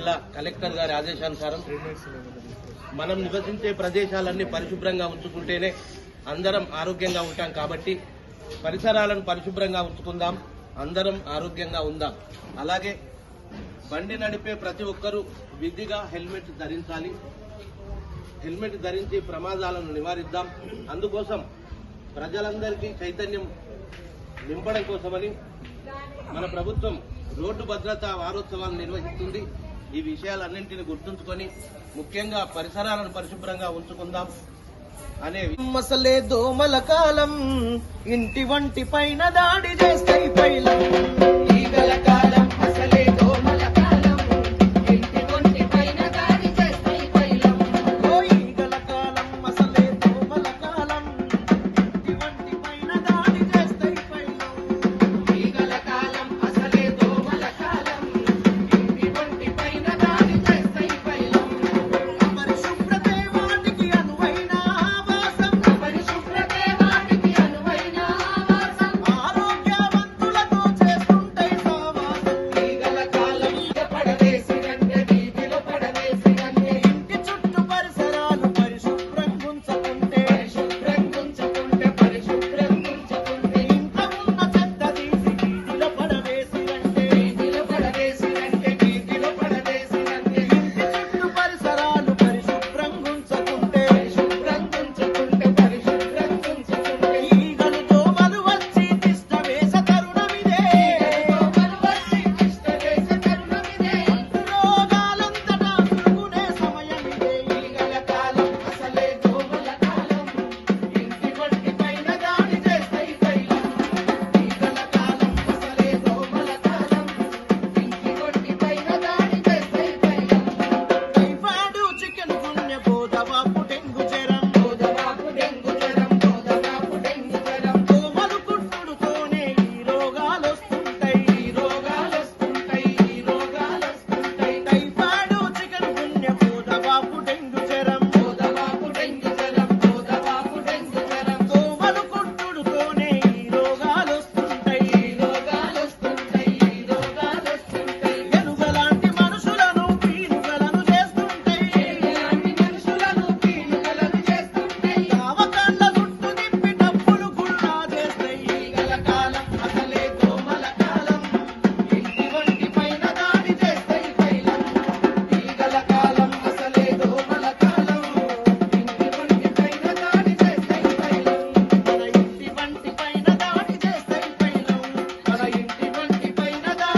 జిల్లా కలెక్టర్ గారి ఆదేశానుసారం మనం నివసించే ప్రదేశాలన్నీ పరిశుభ్రంగా ఉంచుకుంటేనే అందరం ఆరోగ్యంగా ఉంటాం కాబట్టి పరిసరాలను పరిశుభ్రంగా ఉంచుకుందాం అందరం ఆరోగ్యంగా ఉందాం. అలాగే బండి నడిపే ప్రతి ఒక్కరూ విధిగా హెల్మెట్ ధరించాలి. హెల్మెట్ ధరించి ప్రమాదాలను నివారిద్దాం. అందుకోసం ప్రజలందరికీ చైతన్యం నింపడం కోసమని మన ప్రభుత్వం రోడ్డు భద్రతా వారోత్సవాలు నిర్వహిస్తుంది. ఈ విషయాలన్నింటినీ గుర్తుంచుకొని ముఖ్యంగా పరిసరాలను పరిశుభ్రంగా ఉంచుకుందాం. అనే మసలే దోమల కాలం ఇంటి వంటి పైన దాడి చేస్తాయి పైలం. ఈగల